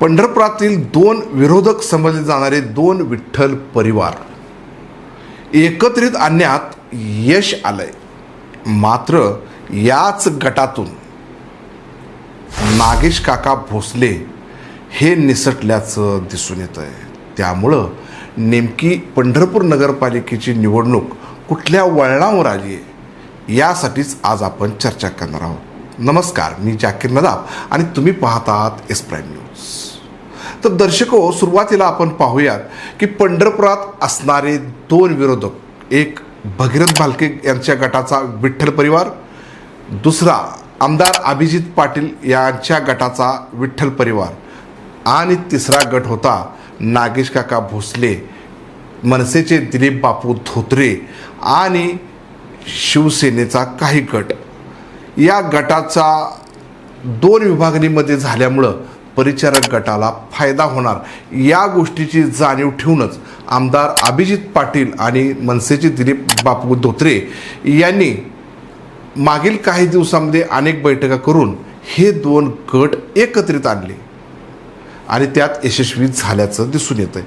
पंढरपुरातील दोन विरोधक समजले जाणारे दोन विठ्ठल परिवार. एकत्रित आणण्यात यश आलंय. मात्र याच गटातून नागेश काका भोसले हे निसटल्याचं दिसून येत आहे त्यामुळं नेमकी पंढरपूर नगरपालिकेची निवडणूक कुठल्या वळणावर आली आहे यासाठीच आज आपण चर्चा करणार आहोत. नमस्कार मी जाकीर नदाब आणि तुम्ही पाहतात एस प्राईम न्यूज तर दर्शको सुरुवातीला आपण पाहूयात की पंढरपुरात असणारे दोन विरोधक एक भगीरथ भालके यांच्या गटाचा विठ्ठल परिवार दुसरा आमदार अभिजित पाटील यांच्या गटाचा विठ्ठल परिवार आणि तिसरा गट होता नागेश काका भोसले मनसेचे दिलीप बापू धोत्रे आणि शिवसेनेचा काही गट. या गटाचा दोन विभागणीमध्ये झाल्यामुळं परिचारक गटाला फायदा होणार. या गोष्टीची जाणीव ठेवूनच आमदार अभिजित पाटील आणि मनसेचे दिलीप बापू धोत्रे यांनी मागील काही दिवसामध्ये अनेक बैठका करून हे दोन गट एकत्रित आणले. आणि त्यात यशस्वी झाल्याचं दिसून येतं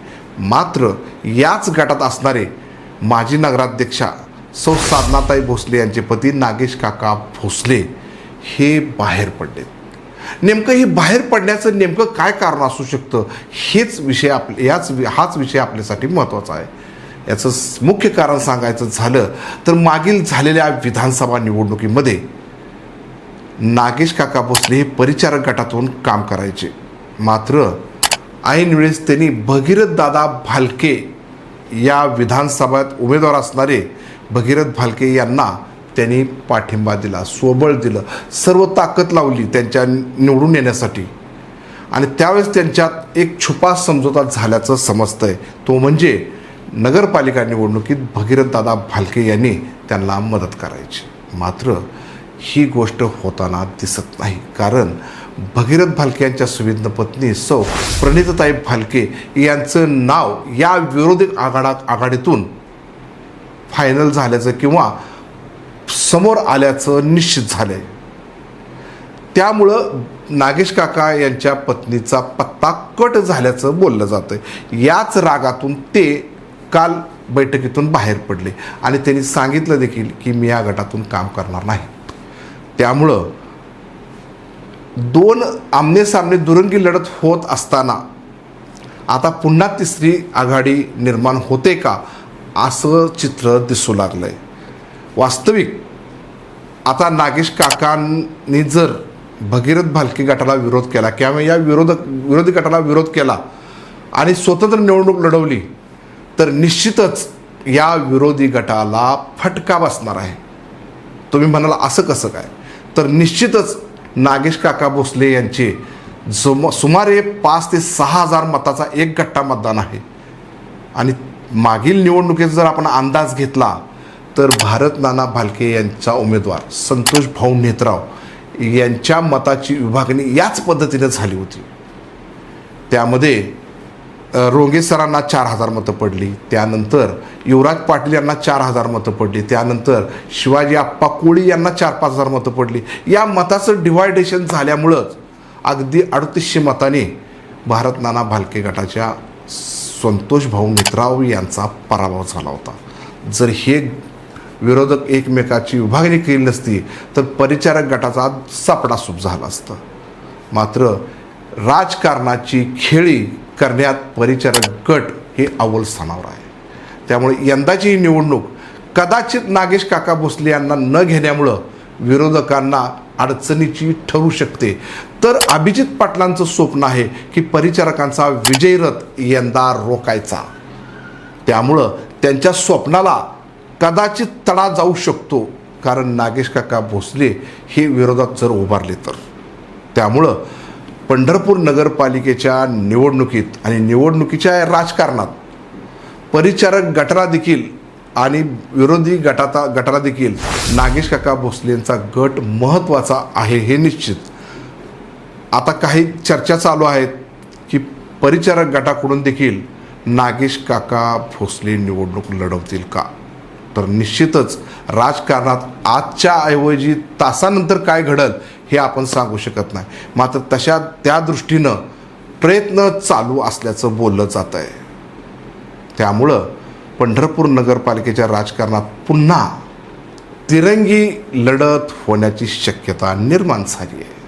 मात्र याच गटात असणारे माजी नगराध्यक्षा सौ साधनाताई भोसले यांचे पती नागेश काका भोसले हे बाहेर पडले नेमकं हे बाहेर पडण्याचं नेमकं काय कारण असू शकतं? हेच विषय आप याच हाच विषय आपल्यासाठी महत्त्वाचा आहे. याचं मुख्य कारण सांगायचं झालं तर मागील झालेल्या विधानसभा निवडणुकीमध्ये नागेश काका भोसले हे परिचारक गटातून काम करायचे. मात्र ऐन वेळेस त्यांनी भगीरथ दादा भालके या विधानसभेत उमेदवार असणारे भगीरथ भालके यांना त्यांनी पाठिंबा दिला स्वबळ दिलं सर्व ताकद लावली त्यांच्या निवडून येण्यासाठी. आणि त्यावेळेस त्यांच्यात एक छुपा समझोता झाल्याचं समजतं आहे तो म्हणजे नगरपालिका निवडणुकीत भगीरथ दादा भालके यांनी त्यांना मदत करायची. मात्र ही गोष्ट होताना दिसत नाही. कारण भगीरथ भालके यांच्या सुविध पत्नी सौ प्रणितताई भालके यांचं नाव या विरोधी आघाडा आघाडीतून फायनल झाल्याचं किंवा समोर आल्याचं निश्चित झालं आहे त्यामुळं नागेश काका यांच्या पत्नीचा पत्ता कट झाल्याचं बोललं जातं याच रागातून ते काल बैठकीतून बाहेर पडले आणि त्यांनी सांगितलं देखील की मी या गटातून काम करणार नाही. त्यामुळं दोन आमनेसामने दुरंगी लढत होत असताना आता पुन्हा तिसरी आघाडी निर्माण होते का असं चित्र दिसू लागलं आहे वास्तविक. आता नागेश काकांनी जर भगीरथ भालके गटाला विरोध केला किंवा या विरोधक विरोधी गटाला विरोध केला आणि स्वतंत्र निवडणूक लढवली तर निश्चितच या विरोधी गटाला फटका बसणार आहे. तुम्ही म्हणाल असं कसं काय? तर निश्चितच नागेश काका भोसले यांचे जुम सुमारे पाच ते सहा हजार मताचा एक गट्टा मतदान आहे. आणि मागील निवडणुकीचा जर आपण अंदाज घेतला तर भारत नाना भालके यांचा उमेदवार संतोष भाऊ नेत्राव यांच्या मताची विभागणी याच पद्धतीने झाली होती. त्यामध्ये अ, रोंगे सरांना चार हजार मतं पडली त्यानंतर युवराज पाटील यांना चार हजार मतं पडली त्यानंतर शिवाजी आप्पा कोळी यांना चार पाच हजार मतं पडली. या मताचं डिवायडेशन झाल्यामुळंच अगदी अडतीसशे मताने भारत नाना भालके गटाच्या संतोष भाऊ मित्राव यांचा पराभव झाला होता. जर हे विरोधक एकमेकाची विभागणी केली नसती तर परिचारक गटाचा सापडासूप झाला असता. मात्र राजकारणाची खेळी करण्यात परिचारक गट हे अव्वल स्थानावर आहे. त्यामुळे यंदाची ही निवडणूक कदाचित नागेश काका भोसले यांना न घेण्यामुळं विरोधकांना अडचणीची ठरू शकते. तर अभिजित पाटलांचं स्वप्न आहे की परिचारकांचा विजयरथ यंदा रोकायचा त्यामुळं त्यांच्या स्वप्नाला कदाचित तडा जाऊ शकतो. कारण नागेश काका भोसले हे विरोधात जर उभारले तर. त्यामुळं पंढरपूर नगरपालिकेच्या निवडणुकीत आणि निवडणुकीच्या राजकारणात परिचारक गटाला देखील आणि विरोधी गटाचा गटाला देखील नागेश काका भोसलेंचा गट महत्त्वाचा आहे हे निश्चित. आता काही चर्चा चालू आहेत की परिचारक गटाकडून देखील नागेश काका भोसले निवडणूक लढवतील का? तर निश्चितच राजकारणात आजच्या ऐवजी तासानंतर काय घडल हे आपण सांगू शकत नाही. मात्र तशा त्या दृष्टीनं प्रयत्न चालू असल्याचं बोललं जात आहे. त्यामुळं पंढरपूर नगरपालिकेच्या राजकारणात पुन्हा तिरंगी लढत होण्याची शक्यता निर्माण झाली आहे.